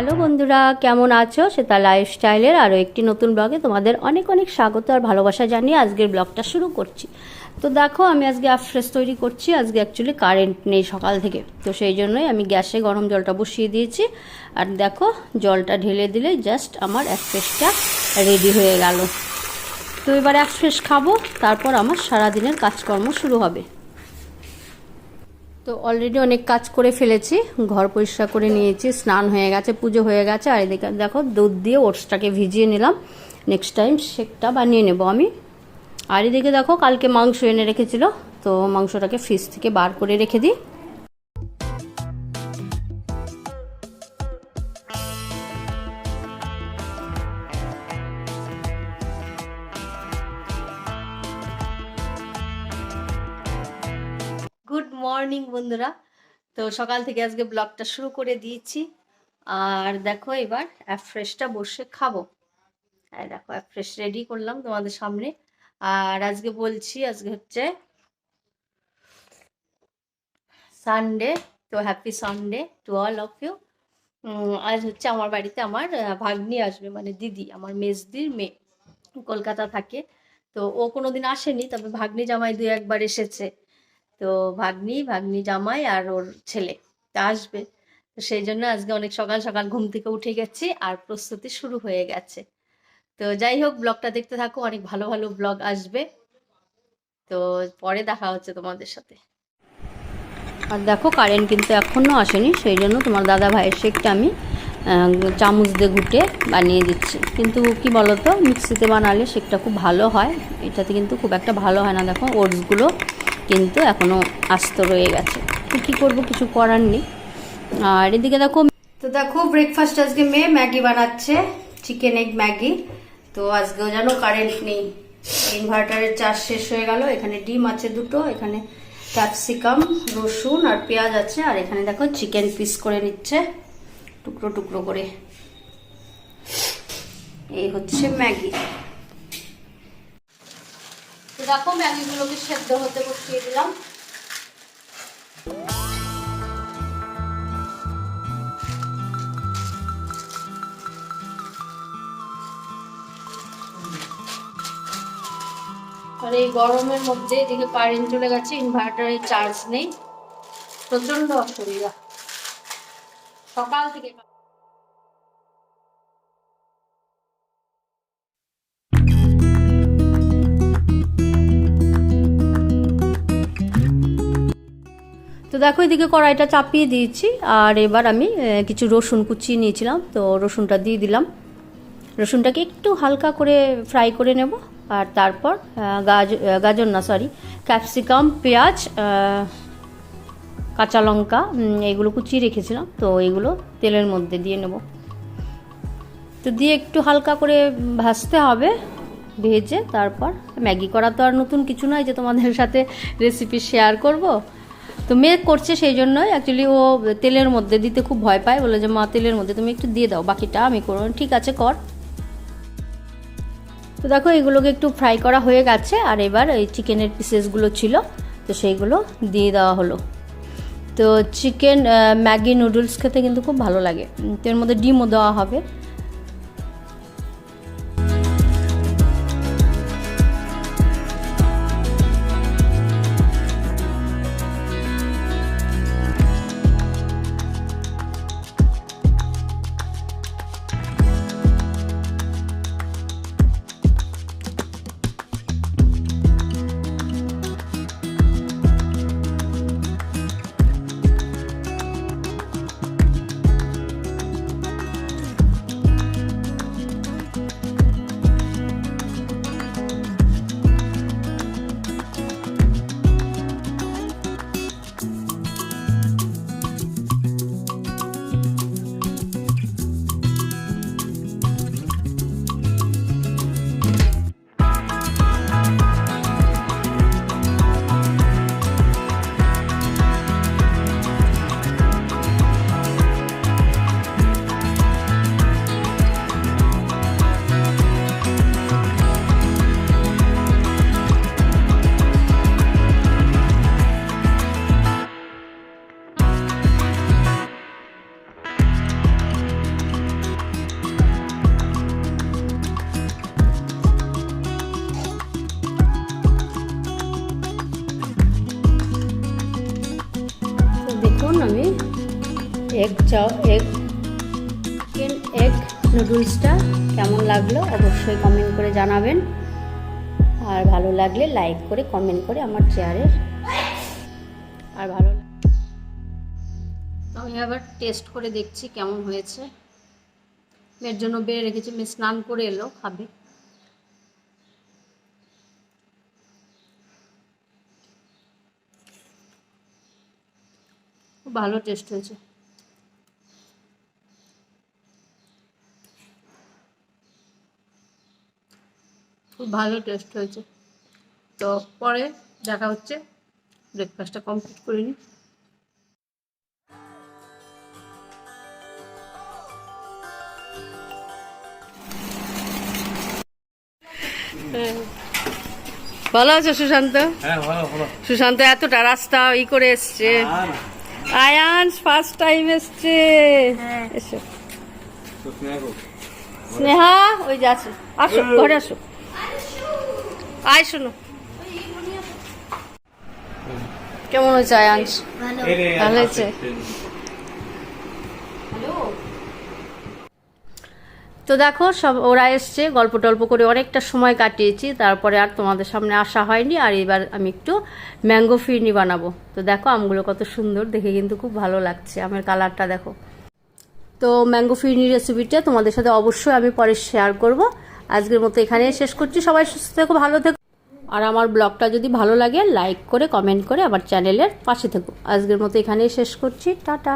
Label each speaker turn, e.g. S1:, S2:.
S1: Hello বন্ধুরা, কেমন আছো? সেটা লাইফস্টাইলের আরও একটি নতুন ব্লগে তোমাদের অনেক অনেক স্বাগত আর ভালোবাসা জানিয়ে আজকের ব্লগটা শুরু করছি। তো দেখো, আমি আজকে আফ্রেশ তৈরি করছি, আজকে অ্যাকচুয়ালি কারেন্ট নেই সকাল থেকে। তো সেই জন্যই আমি গ্যাসে গরম জলটা বসিয়ে দিয়েছি। আর দেখো, জলটা ঢেলে দিলে জাস্ট আমার অ্যাফ্রেশটা রেডি হয়ে গেল। তো এবার অ্যাফ্রেশ খাব, তারপর আমার সারাদিনের কাজকর্ম শুরু হবে। তো অলরেডি অনেক কাজ করে ফেলেছি, ঘর পরিষ্কার করে নিয়েছি, স্নান হয়ে গেছে, পুজো হয়ে গেছে, আর এদিকে দেখো দুধ দিয়ে ওটসটাকে ভিজিয়ে নিলাম। নেক্সট টাইম সেকটা বানিয়ে নেব আমি। আর এদিকে দেখো কালকে মাংস এনে রেখেছিল, তো মাংসটাকে ফ্রিজ থেকে বার করে রেখে দিই। মর্নিং বন্ধুরা। তো সকাল থেকে আজকে ব্লগটা শুরু করে দিয়েছি। আর দেখো এবার অ্যাফ্রেশটা বসে খাব। হ্যাঁ দেখো অ্যাফ্রেশ রেডি করলাম তোমাদের সামনে। আর আজকে বলছি, আজকে হচ্ছে সানডে তো happy Sunday to all of you আজ হচ্ছে আমার বাড়িতে আমার ভাগ্নি আসবে মানে দিদি, আমার মেজদির মেয়ে। কলকাতা থাকে। তো ও কোনোদিন আসেনি, তবে ভাগ্নি জামাই দু একবার এসেছে। তো ভাগ্নি ভাগ্নি জামাই আর ওর ছেলে তা আসবে। তো সেই জন্য আজকে অনেক সকাল সকাল ঘুম থেকে উঠে গেছি আর প্রস্তুতি শুরু হয়ে গেছে। তো যাই হোক, ব্লগটা দেখতে থাকো, অনেক ভালো ভালো ব্লগ আসবে। তো পরে দেখা হচ্ছে তোমাদের সাথে। আর দেখো কারেন্ট কিন্তু এখনও আসেনি, সেই জন্য তোমার দাদা ভাইয়ের শেকটা আমি চামচ দিয়ে ঘুটে বানিয়ে দিচ্ছি। কিন্তু কি বলতো, মিক্সিতে বানালে শেকটা খুব ভালো হয়। এটাতে কিন্তু খুব একটা ভালো হয় না। দেখো ওটসগুলো কিন্তু এখনও আস্ত রয়ে গেছে। তো কী করব, কিছু করার নেই। আর এদিকে দেখো, তো দেখো ব্রেকফাস্ট আজকে মেয়ে ম্যাগি বানাচ্ছে চিকেন এগ ম্যাগি। তো আজকেও যেন কারেন্ট নেই। ইনভার্টারের চার্জ শেষ হয়ে গেল। এখানে ডিম আছে দুটো, এখানে ক্যাপসিকাম রসুন আর পেঁয়াজ আছে। আর এখানে দেখো চিকেন পিস করে নিচ্ছে, টুকরো টুকরো করে। এই হচ্ছে ম্যাগি। দেখো ম্যাগিগুলোকে সেদ্ধ হতে বসিয়ে দিলাম। আর এই গরমের মধ্যে এদিকে কারেন্ট চলে গেছে ইনভার্টারে চার্জ নেই। প্রচণ্ড অসুবিধা। সকাল থেকে তো দেখো এদিকে কড়াইটা চাপিয়ে দিয়েছি, আর এবার আমি কিছু রসুন কুচিয়ে নিয়েছিলাম, তো রসুনটা দিয়ে দিলাম। রসুনটাকে একটু হালকা করে ফ্রাই করে নেব, আর তারপর গাজ গাজর না সরি ক্যাপসিকাম, পেঁয়াজ কাঁচা লঙ্কা এগুলো কুচিয়ে রেখেছিলাম, তো এগুলো তেলের মধ্যে দিয়ে নেব। তো দিয়ে একটু হালকা করে ভাজতে হবে, ভেজে তারপর ম্যাগি করা তো আর নতুন কিছু নয় যে তোমাদের সাথে রেসিপি শেয়ার করব। তো মেয়ে করছে সেই জন্যই অ্যাকচুয়ালি ও তেলের মধ্যে দিতে খুব ভয় পায়, বলে যে, মা, তেলের মধ্যে তুমি একটু দিয়ে দাও, বাকিটা আমি করব। ঠিক আছে, কর। তো দেখো, এগুলোকে একটু ফ্রাই করা হয়ে গেছে, আর এবার এই চিকেনের পিসেসগুলো ছিল, তো সেইগুলো দিয়ে দেওয়া হলো। তো চিকেন ম্যাগি নুডলস খেতে কিন্তু খুব ভালো লাগে। তো এর মধ্যে ডিমও দেওয়া হবে।
S2: এগ চাও এগ চিকেন এগ নুডলসটা কেমন লাগল অবশ্যই কমেন্ট করে জানাবেন। আর ভালো লাগলে লাইক করে কমেন্ট করে আমার চেয়ারের আর ভালো
S1: আমি আবার টেস্ট করে দেখছি কেমন হয়েছে। মেয়ের জন্য বেড়ে রেখেছি, মেয়ে স্নান করে এলো, খাবে। খুব ভালো টেস্ট হয়েছে। ভালো টেস্ট হয়েছে। তো পরে দেখা হচ্ছে। ব্রেকফাস্টটা কমপ্লিট করে নিই। ভালো আছো সুশান্ত?
S3: হ্যাঁ ভালো ভালো।
S1: সুশান্ত এতটা রাস্তা ই করে এসছে।
S3: আর
S1: আয়ান্স ফার্স্ট টাইম এসছে। এসো।
S3: তো স্নেহা
S1: স্নেহা ওই যে আছে। আসো ঘরে আসো। আয় শোনো। কেমন হয়েছে আয়ান্স? ভালো। হয়েছে। তো দেখো সব ওরা এসছে গল্প টল্প করে অনেকটা সময় কাটিয়েছি তারপরে আর তোমাদের সামনে আসা হয়নি আর এবার আমি একটু ম্যাঙ্গো ফিরনি বানাবো। তো দেখো আমগুলো কত সুন্দর দেখে কিন্তু খুব ভালো লাগছে আমের কালারটা দেখো। তো ম্যাঙ্গো ফিরনি রেসিপিটা তোমাদের সাথে অবশ্যই আমি পরে শেয়ার করব। আজকের মতো এখানে শেষ করছি। সবাই সুস্থ থেকো, ভালো থেকো। আর আমার ব্লগটা যদি ভালো লাগে, লাইক করে, কমেন্ট করে আমার চ্যানেলের পাশে থেকো। আজকের মতো এখানেই শেষ করছি। টাটা।